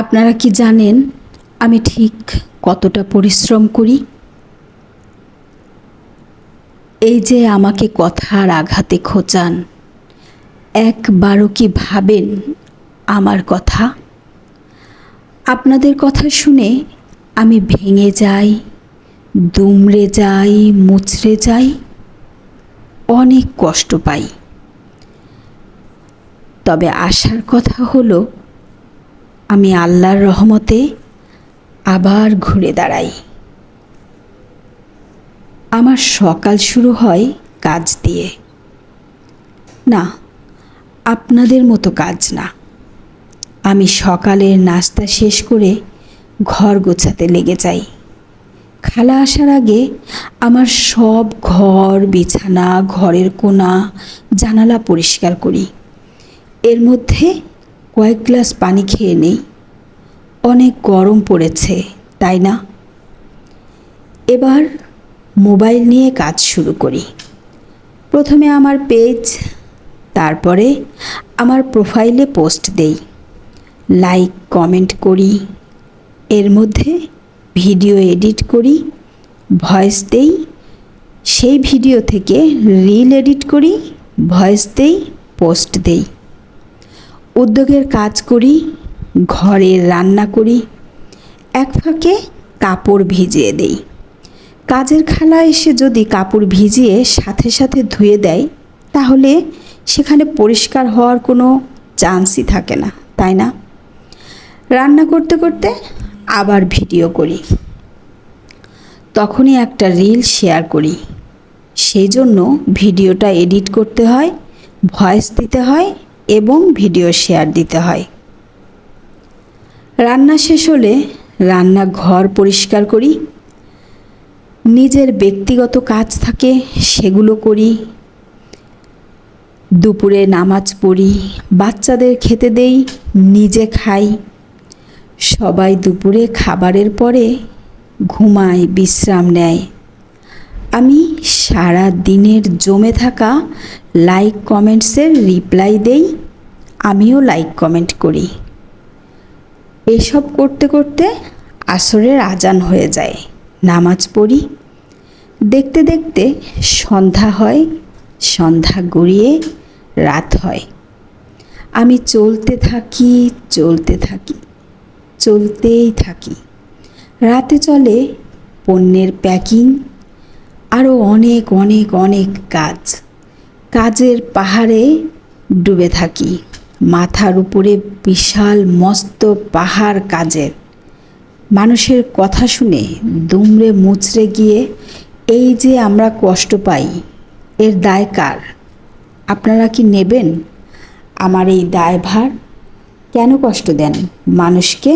আপনারা কি জানেন আমি ঠিক কতটা পরিশ্রম করি? এই যে আমাকে কথার আঘাতে খোঁচান, একবারও কি ভাবেন আমার কথা? আপনাদের কথা শুনে আমি ভেঙে যাই, দুমড়ে যাই, মুচড়ে যাই, অনেক কষ্ট পাই। তবে আসার কথা হলো আমি আল্লাহর রহমতে আবার ঘুরে দাঁড়াই। আমার সকাল শুরু হয় কাজ দিয়ে। না, আপনাদের মতো কাজ না। আমি সকালের নাস্তা শেষ করে ঘর গোছাতে লেগে যাই। খালা আসার আগে আমার সব ঘর, বিছানা, ঘরের কোণা, জানালা পরিষ্কার করি। এর মধ্যে কয়েক গ্লাস পানি খেয়ে নেই। অনেক গরম পড়েছে, তাই না? এবার মোবাইল নিয়ে কাজ শুরু করি। প্রথমে আমার পেজ, তারপরে আমার প্রোফাইলে পোস্ট দেই। লাইক, কমেন্ট করি। এর মধ্যে ভিডিও এডিট করি, ভয়েস দেই। সেই ভিডিও থেকে রিল এডিট করি, ভয়েস দেই, পোস্ট দেই। উদ্যোগের কাজ করি ঘরের রান্না করি, এক ফাঁকে কাপড় ভিজিয়ে দেই। কাজের খালা এসে যদি কাপড় ভিজিয়ে সাথে সাথে ধুয়ে দেয়, তাহলে সেখানে পরিষ্কার হওয়ার কোনো চান্সই থাকে না, তাই না? রান্না করতে করতে আবার ভিডিও করি। তখনই একটা রিল শেয়ার করি। সেই জন্য ভিডিওটা এডিট করতে হয়, ভয়েস দিতে হয় এবং ভিডিও শেয়ার দিতে হয়। রান্না শেষ হলে রান্না ঘর পরিষ্কার করি। নিজের ব্যক্তিগত কাজ থাকে সেগুলো করি। দুপুরে নামাজ পড়ি, বাচ্চাদের খেতে দেই, নিজে খাই। সবাই দুপুরে খাবারের পরে ঘুমায়, বিশ্রাম নেয়। আমি সারা দিনের জমে থাকা লাইক কমেন্টসের রিপ্লাই দেই, আমিও লাইক কমেন্ট করি। এসব করতে করতে আসরের আজান হয়ে যায়, নামাজ পড়ি। দেখতে দেখতে সন্ধ্যা হয়, সন্ধ্যা গড়িয়ে রাত হয়। আমি চলতে থাকি চলতে থাকি, চলতেই থাকি। রাতে চলে পণ্যের প্যাকিং আরও অনেক অনেক অনেক কাজ। কাজের পাহাড়ে ডুবে থাকি। মাথার উপরে বিশাল মস্ত পাহাড় কাজের। মানুষের কথা শুনে দুমড়ে মুচড়ে গিয়ে, এই যে আমরা কষ্ট পাই, এর দায় কার? আপনারা কি নেবেন? আমার এই দায়ভার কেন কষ্ট দেন? মানুষকে